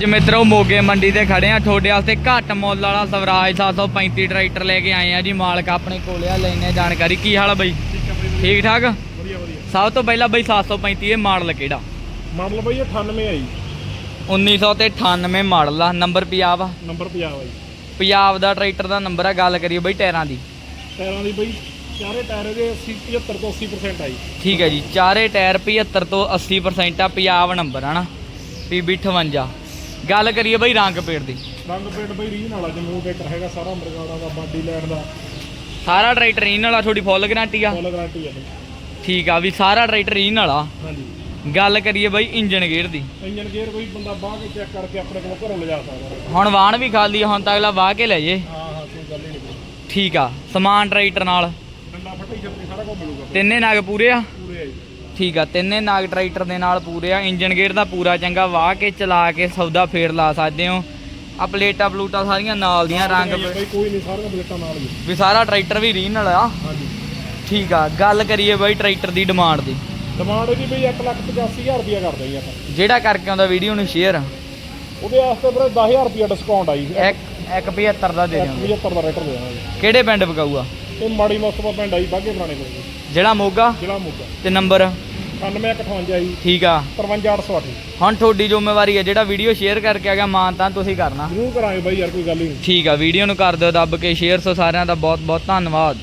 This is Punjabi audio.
ਅੱਜ ਮਿੱਤਰੋ ਮੋਗੇ ਮੰਡੀ ਤੇ ਖੜੇ ਆ। ਤੁਹਾਡੇ ਵਾਸਤੇ ਘੱਟ ਮੁੱਲ ਵਾਲਾ ਸਵਰਾਜ 735 ਟਰੈਕਟਰ ਲੈ ਕੇ ਆਏ ਆ ਜੀ। ਮਾਲਕ ਆਪਣੇ ਕੋਲੇ ਆ ਲੈਣੇ ਜਾਣਕਾਰੀ। ਕੀ ਹਾਲ ਆ ਬਾਈ? ਠੀਕ ਠਾਕ? ਵਧੀਆ ਵਧੀਆ। ਸਭ ਤੋਂ ਪਹਿਲਾਂ ਬਾਈ 735 ਇਹ ਮਾਡਲ ਕਿਹੜਾ? ਮਾਡਲ ਬਈ 98 ਆਈ 1900 ਤੇ 98 ਮਾਡਲ ਆ। ਨੰਬਰ ਪੰਜਾਬ ਆ? ਨੰਬਰ 50 ਆਈ ਪੰਜਾਬ ਦਾ ਟਰੈਕਟਰ ਦਾ ਨੰਬਰ ਆ ਗੱਲ ਕਰੀਏ ਬਾਈ ਟਾਇਰਾਂ ਦੀ। ਟਾਇਰਾਂ ਦੀ ਬਈ ਚਾਰੇ ਟਾਇਰ ਇਹਦੇ 80 75 ਤੋਂ 80% ਆਈ ਠੀਕ ਹੈ ਜੀ। ਚਾਰੇ ਟਾਇਰ 75 ਤੋਂ 80% ਆ ਪੰਜਾਬ ਨੰਬਰ ਆ ਨਾ। PB 58 ਗੱਲ ਕਰੀਏ ਬਾਈ ਰੰਗ ਪੇੜ ਦੀ। ਰੰਗ ਪੇਟ ਬਈ ਰੀਨ ਵਾਲਾ ਜਮੂ ਟਰੈਕਟਰ ਹੈਗਾ ਸਾਰਾ ਮਰਗਾੜਾ ਦਾ ਬਾਡੀ ਲੈਂਡ ਦਾ। ਸਾਰਾ ਟਰੈਕਟਰ ਇਹਨਾਂ ਵਾਲਾ ਤੁਹਾਡੀ ਫੁੱਲ ਗਾਰੰਟੀ ਆ? ਫੁੱਲ ਗਾਰੰਟੀ ਹੈ ਬਈ। ਠੀਕ ਆ ਵੀ ਸਾਰਾ ਟਰੈਕਟਰ ਇਹਨਾਂ ਵਾਲਾ। ਹਾਂਜੀ। ਗੱਲ ਕਰੀਏ ਬਾਈ ਇੰਜਨ ਗੇਅਰ ਦੀ। ਇੰਜਨ ਗੇਅਰ ਕੋਈ ਬੰਦਾ ਬਾਹ ਕੇ ਚੈੱਕ ਕਰਕੇ ਆਪਣੇ ਕੋਲ ਘਰੋਂ ਲਿਜਾ ਸਕਦਾ। ਹੁਣ ਵਾਹਣ ਵੀ ਖਾਲੀ ਆ, ਹੁਣ ਤਾਂ ਅਗਲਾ ਵਾਹ ਕੇ ਲੈ ਜੇ। ਹਾਂ ਹਾਂ ਕੋਈ ਗੱਲ ਹੀ ਨਹੀਂ। ਠੀਕ ਆ ਸਮਾਨ ਟਰੈਕਟਰ ਨਾਲ। ਡੰਡਾ ਫੱਟੀ ਛੱਤੀ ਸਾਰਾ ਕੁਝ ਮਿਲੂਗਾ। ਤਿੰਨੇ ਨਾਗ ਪੂਰੇ ਆ? ਠੀਕ ਆ ਤਿੰਨੇ ਨਾਗ ਟਰੈਕਟਰ ਦੇ ਨਾਲ ਪੂਰੇ ਆ ਇੰਜਨ ਗੇਅਰ ਦਾ ਪੂਰਾ ਚੰਗਾ ਵਾਹ ਕੇ ਚਲਾ ਕੇ ਸੌਦਾ ਫੇਰ ਲਾ ਸਕਦੇ ਹੋ। ਆ ਪਲੇਟਾਂ ਪਲੂਟਾਂ ਸਾਰੀਆਂ ਨਾਲ ਦੀਆਂ ਰੰਗ ਕੋਈ ਨਹੀਂ ਸਾਰੀਆਂ ਬਲੇਟਾਂ ਨਾਲ ਹੀ। ਵੀ ਸਾਰਾ ਟਰੈਕਟਰ ਵੀ ਰੀਨ ਵਾਲਾ ਆ। ਹਾਂਜੀ। ਠੀਕ ਆ ਗੱਲ ਕਰੀਏ ਬਾਈ ਟਰੈਕਟਰ ਦੀ ਡਿਮਾਂਡ ਦੀ। ਡਿਮਾਂਡ ਇਹਦੀ ਬਈ 185000 ਰੁਪਇਆ ਕਰਦੇ ਹਾਂ ਆਪਾਂ। ਜਿਹੜਾ ਕਰਕੇ ਆਉਂਦਾ ਵੀਡੀਓ ਨੂੰ ਸ਼ੇਅਰ ਉਹਦੇ ਵਾਸਤੇ ਵੀਰੇ 10000 ਰੁਪਇਆ ਡਿਸਕਾਊਂਟ ਆਈ ਇੱਕ 175 ਦਾ ਦੇ ਦਿਓ 75 ਦਾ ਰੇਟਰ ਦੇ ਦਾਂਗੇ ਕਿਹੜੇ ਪਿੰਡ ਪਕਾਊਗਾ? ਇਹ ਮਾੜੀ ਮਸਤਫਾ ਪਿੰਡ ਆਈ ਬਾਗੇ ਪੁਰਾਣੇ ਕੋਲ। ਜੀ, ਜਿਹੜਾ ਮੋਗਾ? ਜ਼ਿਲ੍ਹਾ ਮੋਗਾ। ਤੇ ਨੰਬਰ? 9158 ਆਈ ਠੀਕ ਆ। 53808 ਹੁਣ ਤੁਹਾਡੀ ਜ਼ਿੰਮੇਵਾਰੀ ਹੈ ਜਿਹੜਾ ਵੀਡੀਓ ਸ਼ੇਅਰ ਕਰਕੇ ਆ ਗਿਆ ਮਾਨ ਤਾਂ ਤੁਸੀਂ ਕਰਨਾ। ਜ਼ਰੂਰ ਕਰਾਂਗੇ ਬਾਈ ਯਾਰ ਕੋਈ ਗੱਲ ਹੀ ਨਹੀਂ ਠੀਕ ਆ ਵੀਡੀਓ ਨੂੰ ਕਰ ਦਿਓ ਦੱਬ ਕੇ ਸ਼ੇਅਰ ਸੋ ਸਾਰਿਆਂ ਦਾ ਬਹੁਤ ਬਹੁਤ ਧੰਨਵਾਦ।